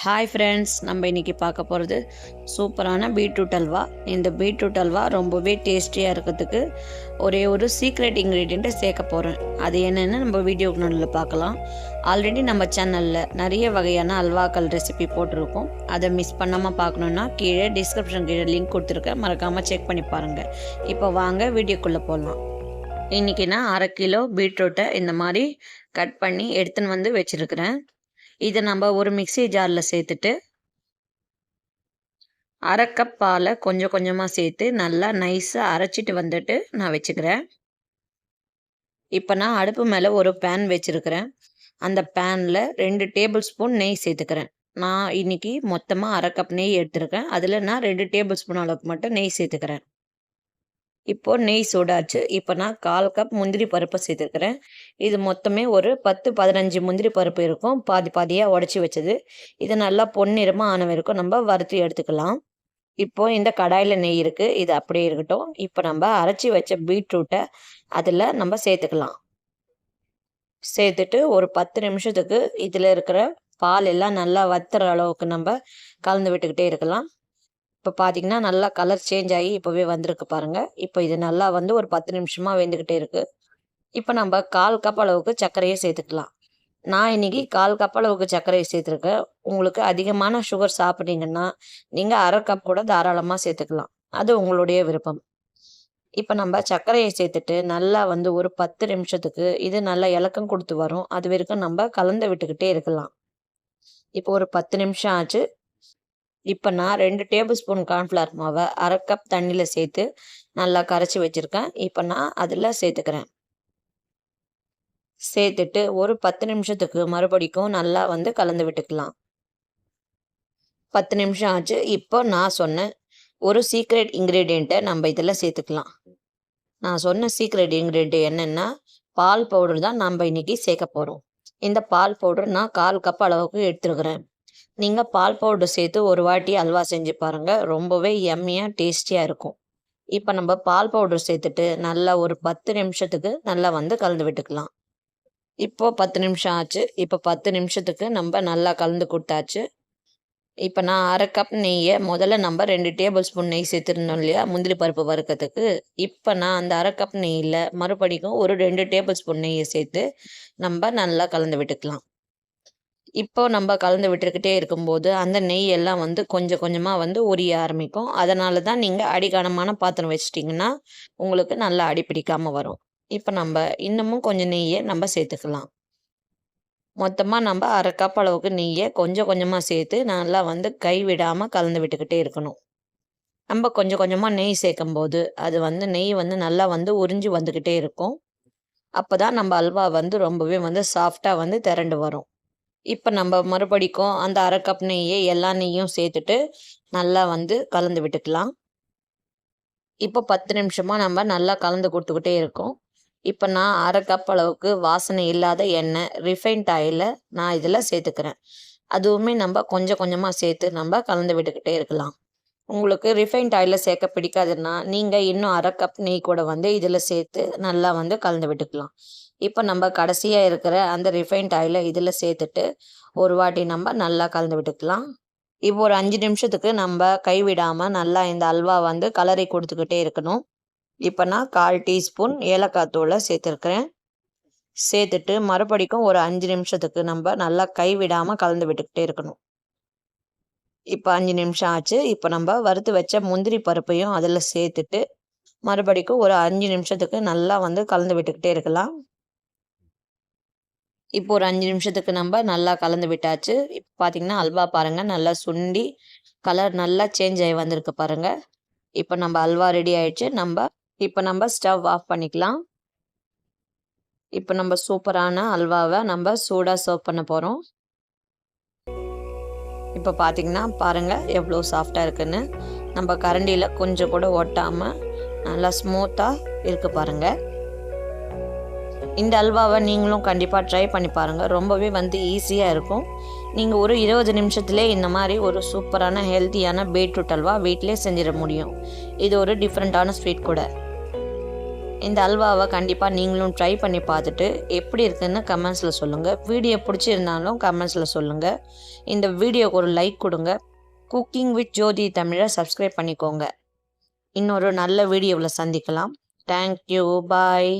Hi friends நம்ம இன்றைக்கி பார்க்க போகிறது சூப்பரான பீட்ரூட் அல்வா. இந்த பீட்ரூட் அல்வா ரொம்பவே டேஸ்டியாக இருக்கிறதுக்கு ஒரே ஒரு சீக்ரெட் இன்க்ரீடியண்ட்டை சேர்க்க போகிறேன் அது என்னென்னு நம்ம வீடியோ நடுவில் பார்க்கலாம். ஆல்ரெடி நம்ம சேனலில் நிறைய வகையான அல்வாக்கள் ரெசிபி போட்டிருக்கோம். அதை மிஸ் பண்ணாமல் பார்க்கணுன்னா கீழே டிஸ்கிரிப்ஷன் கீழே லிங்க் கொடுத்துருக்கேன். மறக்காமல் செக் பண்ணி பாருங்கள் இப்போ வாங்க வீடியோக்குள்ளே போகலாம் இன்றைக்கி நான் அரை கிலோ பீட்ரூட்டை இந்த மாதிரி கட் பண்ணி எடுத்துன்னு வந்து வச்சுருக்கிறேன். இதை நம்ம ஒரு மிக்ஸி ஜாரில் சேர்த்துட்டு அரை கப் பாலை கொஞ்சம் கொஞ்சமாக சேர்த்து நல்லா நைஸாக அரைச்சிட்டு வந்துட்டு நான் வச்சுக்கிறேன். இப்போ நான் அடுப்பு மேலே ஒரு பேன் வச்சுருக்கிறேன். அந்த பேனில் ரெண்டு டேபிள் ஸ்பூன் நெய் சேர்த்துக்கிறேன். நான் இன்றைக்கி மொத்தமாக அரை கப் நெய் எடுத்துருக்கேன். அதில் நான் ரெண்டு டேபிள் ஸ்பூன் அளவுக்கு மட்டும் நெய் சேர்த்துக்கிறேன். இப்போது நெய் சூடாச்சு. இப்போ நான் கால் கப் முந்திரி பருப்பை சேர்த்துருக்குறேன். இது மொத்தமே ஒரு பத்து பதினஞ்சு முந்திரி பருப்பு இருக்கும். பாதி பாதியாக உடச்சி வச்சது. இது நல்லா பொன்னிறமாக ஆன வரைக்கும் நம்ம வறுத்து எடுத்துக்கலாம். இப்போ இந்த கடாயில் நெய் இருக்குது இது அப்படியே இருக்கட்டும். இப்போ நம்ம அரைச்சி வச்ச பீட்ரூட்டை அதில் நம்ம சேர்த்துக்கலாம். சேர்த்துட்டு ஒரு பத்து நிமிஷத்துக்கு இதில் இருக்கிற பால் எல்லாம் நல்லா வத்துற அளவுக்கு நம்ம கலந்து விட்டுக்கிட்டே இருக்கலாம். இப்போ பார்த்தீங்கன்னா நல்லா கலர் சேஞ்ச் ஆகி இப்போவே வந்திருக்கு பாருங்கள் இப்போ இது நல்லா வந்து ஒரு பத்து நிமிஷமாக வெந்துக்கிட்டே இருக்குது இப்போ நம்ம கால் கப் அளவுக்கு சர்க்கரையை சேர்த்துக்கலாம். நான் இன்னைக்கு கால் கப் அளவுக்கு சர்க்கரையை சேர்த்துருக்கேன். உங்களுக்கு அதிகமான சுகர் சாப்பிட்டீங்கன்னா நீங்கள் அரை கப் கூட தாராளமாக சேர்த்துக்கலாம். அது உங்களுடைய விருப்பம். இப்போ நம்ம சர்க்கரையை சேர்த்துட்டு நல்லா வந்து ஒரு பத்து நிமிஷத்துக்கு இது நல்லா இலக்கம் கொடுத்து வரும். அது வரைக்கும் நம்ம கலந்து விட்டுக்கிட்டே இருக்கலாம். இப்போ ஒரு பத்து நிமிஷம் ஆச்சு. இப்போ நான் ரெண்டு டேபிள் ஸ்பூன் கார்ன்ஃப்ளவர் மாவை அரை கப் தண்ணியில் சேர்த்து நல்லா கரைச்சி வச்சுருக்கேன். இப்போ நான் அதில் சேர்த்துக்கிறேன். சேர்த்துட்டு ஒரு பத்து நிமிஷத்துக்கு மறுபடிக்கும் நல்லா வந்து கலந்து விட்டுக்கலாம். பத்து நிமிஷம் ஆச்சு. இப்போ நான் சொன்ன ஒரு சீக்ரெட் இன்க்ரீடியண்ட்டை நம்ம இதில் சேர்த்துக்கலாம். நான் சொன்ன சீக்ரெட் இன்க்ரீடியண்ட் என்னென்னா பால் பவுடர் தான் நம்ம இன்னைக்கு சேர்க்க போகிறோம் இந்த பால் பவுடர் நான் கால் கப் அளவுக்கு எடுத்துருக்குறேன். நீங்கள் பால் பவுடர் சேர்த்து ஒரு வாட்டி அல்வா செஞ்சு பாருங்கள் ரொம்பவே எம்மியாக டேஸ்டியாக இருக்கும். இப்போ நம்ம பால் பவுடர் சேர்த்துட்டு நல்லா ஒரு பத்து நிமிஷத்துக்கு நல்லா வந்து கலந்து விட்டுக்கலாம். இப்போ பத்து நிமிஷம் ஆச்சு. இப்போ பத்து நிமிஷத்துக்கு நம்ம நல்லா கலந்து கொடுத்தாச்சு. இப்போ நான் அரை கப் நெய்யை முதல்ல நம்ம ரெண்டு டேபிள் ஸ்பூன் நெய் சேர்த்துருந்தோம் இல்லையா? முந்திரி பருப்பு வறுக்கிறதுக்கு. இப்போ நான் அந்த அரை கப் நெய்யில் மறுபடிக்கும் ஒரு ரெண்டு டேபிள் ஸ்பூன் நெய்யை சேர்த்து நம்ம நல்லா கலந்து விட்டுக்கலாம். இப்போ நம்ம கலந்து விட்டுக்கிட்டே இருக்கும்போது அந்த நெய் எல்லாம் வந்து கொஞ்சம் கொஞ்சமாக வந்து உரிய ஆரம்பிக்கும் அதனால தான் நீங்கள் அடிக்கனமான பாத்திரம் வச்சிட்டிங்கன்னா உங்களுக்கு நல்லா அடி பிடிக்காமல் வரும். இப்போ நம்ம இன்னமும் கொஞ்சம் நெய்யை நம்ம சேர்த்துக்கலாம். மொத்தமாக நம்ம அரை கப் அளவுக்கு நெய்யை கொஞ்சம் கொஞ்சமாக சேர்த்து நல்லா வந்து கை விடாமல் கலந்து விட்டுக்கிட்டே இருக்கணும். நம்ம கொஞ்சம் கொஞ்சமாக நெய் சேர்க்கும் போது அது வந்து நெய் வந்து நல்லா வந்து உறிஞ்சி வந்துக்கிட்டே இருக்கும். அப்போ தான் நம்ம அல்வா வந்து ரொம்பவே வந்து சாஃப்டாக வந்து திரண்டு வரும். இப்போ நம்ம மறுபடிக்கும் அந்த அரை கப் நெய்யை எல்லா நெய்யும் சேர்த்துட்டு நல்லா வந்து கலந்து விட்டுக்கலாம். இப்போ பத்து நிமிஷமாக நம்ம நல்லா கலந்து கொடுத்துக்கிட்டே இருக்கோம். இப்போ நான் அரை கப் அளவுக்கு வாசனை இல்லாத எண்ணெய் ரிஃபைன்ட் ஆயிலை நான் இதில் சேர்த்துக்கிறேன். அதுவுமே நம்ம கொஞ்சம் கொஞ்சமாக சேர்த்து நம்ம கலந்து விட்டுக்கிட்டே இருக்கலாம். உங்களுக்கு ரிஃபைன்ட் ஆயிலில் சேர்க்க பிடிக்காதுன்னா நீங்கள் இன்னும் அரை கப் நெய் கூட வந்து இதில் சேர்த்து நல்லா வந்து கலந்து விட்டுக்கலாம். இப்போ நம்ம கடைசியாக இருக்கிற அந்த ரிஃபைன்ட் ஆயிலை இதில் சேர்த்துட்டு ஒரு வாட்டி நம்ம நல்லா கலந்து விட்டுக்கலாம். இப்போ ஒரு அஞ்சு நிமிஷத்துக்கு நம்ம கைவிடாமல் நல்லா இந்த அல்வா வந்து கலரை கொடுத்துக்கிட்டே இருக்கணும். இப்போ நான் கால் டீஸ்பூன் ஏலக்காய் தூளை சேர்த்துருக்கிறேன். சேர்த்துட்டு மறுபடிக்கும் ஒரு அஞ்சு நிமிஷத்துக்கு நம்ம நல்லா கைவிடாமல் கலந்து விட்டுக்கிட்டே இருக்கணும். இப்போ அஞ்சு நிமிஷம் ஆச்சு. இப்போ நம்ம வறுத்து வச்ச முந்திரி பருப்பையும் அதில் சேர்த்துட்டு மறுபடிக்கும் ஒரு அஞ்சு நிமிஷத்துக்கு நல்லா வந்து கலந்து விட்டுக்கிட்டே இருக்கலாம். இப்போ ஒரு அஞ்சு நிமிஷத்துக்கு நம்ம நல்லா கலந்து விட்டாச்சு. இப்போ பார்த்தீங்கன்னா அல்வா பாருங்கள் நல்லா சுண்டி கலர் நல்லா சேஞ்ச் ஆகி வந்திருக்கு பாருங்கள் இப்போ நம்ம அல்வா ரெடி ஆயிடுச்சு. நம்ம இப்போ நம்ம ஸ்டவ் ஆஃப் பண்ணிக்கலாம். இப்போ நம்ம சூப்பரான அல்வாவை நம்ம சூடாக சர்வ் பண்ண போகிறோம் இப்போ பார்த்தீங்கன்னா பாருங்கள் எவ்வளோ சாஃப்டாக இருக்குன்னு. நம்ம கரண்டியில் கொஞ்சம் கூட ஒட்டாமல் நல்லா ஸ்மூத்தாக இருக்குது பாருங்கள் இந்த அல்வாவை நீங்களும் கண்டிப்பாக ட்ரை பண்ணி பாருங்கள் ரொம்பவே வந்து ஈஸியாக இருக்கும். நீங்கள் ஒரு இருபது நிமிஷத்துலேயே இந்த மாதிரி ஒரு சூப்பரான ஹெல்த்தியான பீட்ரூட் அல்வா வீட்டிலே செஞ்சிட முடியும். இது ஒரு டிஃப்ரெண்ட்டான ஸ்வீட் கூட. இந்த அல்வாவை கண்டிப்பாக நீங்களும் ட்ரை பண்ணி பார்த்துட்டு எப்படி இருக்குதுன்னு கமெண்ட்ஸில் சொல்லுங்கள் வீடியோ பிடிச்சிருந்தாலும் கமெண்ட்ஸில் சொல்லுங்கள் இந்த வீடியோக்கு ஒரு லைக் கொடுங்க. குக்கிங் வித் ஜோதி தமிழை சப்ஸ்கிரைப் பண்ணிக்கோங்க. இன்னொரு நல்ல வீடியோவில் சந்திக்கலாம். Thank you bye